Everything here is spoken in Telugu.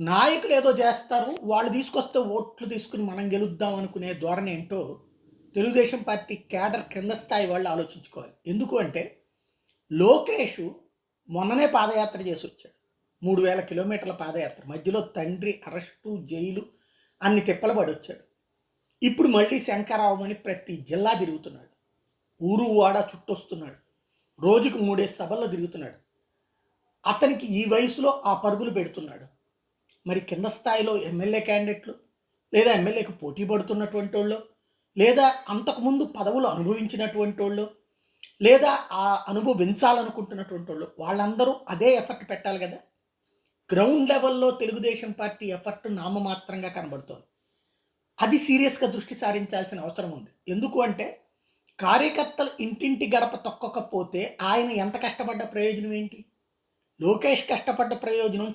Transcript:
నాయకులు ఏదో చేస్తారు వాళ్ళు తీసుకొస్తే ఓట్లు తీసుకుని మనం గెలుద్దాం అనుకునే ధోరణి ఏంటో తెలుగుదేశం పార్టీ కేడర్ కింద స్థాయి వాళ్ళు ఆలోచించుకోవాలి. ఎందుకు అంటే లోకేష్ మొన్ననే పాదయాత్ర చేసి వచ్చాడు. మూడు వేల కిలోమీటర్ల పాదయాత్ర. మధ్యలో తండ్రి అరెస్టు జైలు అన్ని తిప్పలు పడి వచ్చాడు. ఇప్పుడు మళ్ళీ శంకరావమని ప్రతి జిల్లా తిరుగుతున్నాడు. ఊరు వాడ చుట్టొస్తున్నాడు. రోజుకు మూడే సభల్లో తిరుగుతున్నాడు. అతనికి ఈ వయసులో ఆ పరుగులు పెడుతున్నాడు. మరి కింద స్థాయిలో ఎమ్మెల్యే క్యాండిడేట్లు లేదా ఎమ్మెల్యేకి పోటీ పడుతున్నటువంటి వాళ్ళు లేదా అంతకుముందు పదవులు అనుభవించినటువంటి వాళ్ళు లేదా ఆ అనుభవించాలనుకుంటున్నటువంటి వాళ్ళు వాళ్ళందరూ అదే ఎఫర్ట్ పెట్టాలి కదా. గ్రౌండ్ లెవెల్లో తెలుగుదేశం పార్టీ ఎఫర్ట్ నామమాత్రంగా కనబడుతోంది. అది సీరియస్గా దృష్టి సారించాల్సిన అవసరం ఉంది. ఎందుకు అంటే కార్యకర్తలు ఇంటింటి గడప తొక్కకపోతే ఆయన ఎంత కష్టపడ్డ ప్రయోజనం ఏంటి? లోకేష్ కష్టపడ్డ ప్రయోజనం